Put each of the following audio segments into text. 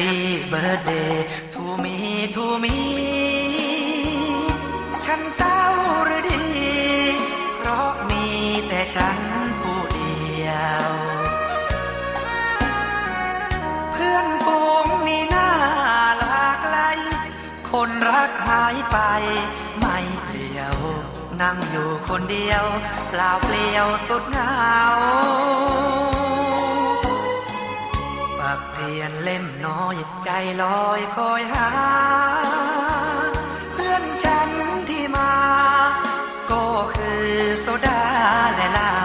Happy birthday to me to me ฉันเศร้าหรือดี เพราะมีแต่ฉันผู้เดียว เพื่อนฝูงนี่น่าหลากหลยคนรักหายไป ไม่เดียว นั่งอยู่คนเดียวเปล่าเปลี่ยวสุดเหงาากเทียนเล่มน้อยใจลอยคอยหา เพื่อนฉันที่มา ก็คือโซดาและเหล้า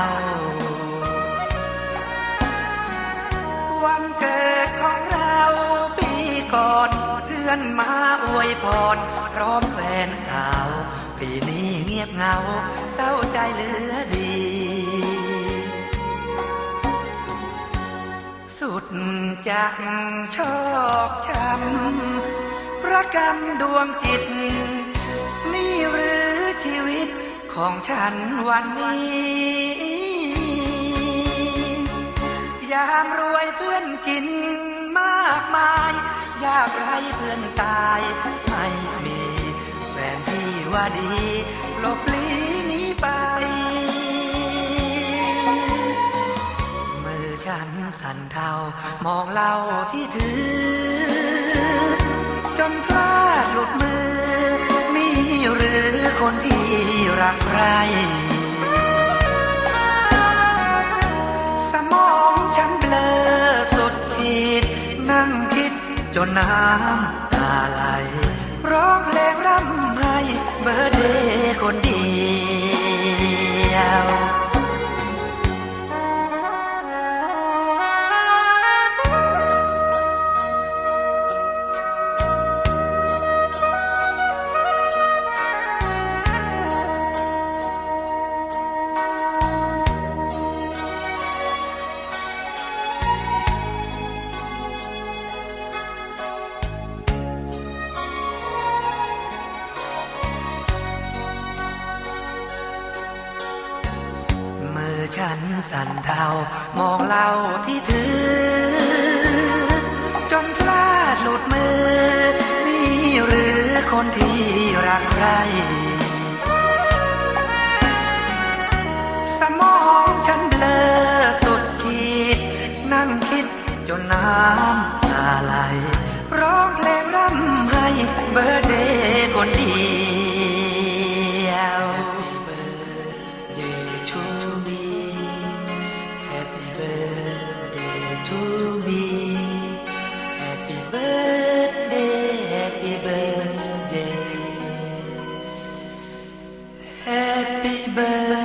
วันเกิดของเราปีก่อน เพื่อนมาอวยพร พร้อมแฟนสาว ปีนี้เงียบเหงา เศร้าใจเหลือดี จักชอกช้ำระกำดวงจิต นี่หรือชีวิตของฉันวันนี้ ยามรวยเพื่อนกินมากมาย ยากไรเพื่อนตาย ไม่มีแฟนที่ว่าดีหลบลี ฉันสั่นเทามองเหล่าที่ถือ จนพลาดหลุดมือนี่หรือคนที่รักใคร สมองฉันเบลอสุดขีดนั่งคิดจนน้ำตาไหลร้องเพลงร่ำไห้เบอร์เดย์คนเดียว ฉันสั่นเทามองเหล่าที่ถือ จนพลาดหลุดมือ นี่หรือคนที่รักใคร สมองฉันเบลอสุดขีดนั่งคิดจนน้ำตาไหลร้องเพลงร่ำให้เบอร์เดย์คนดี Happy birthday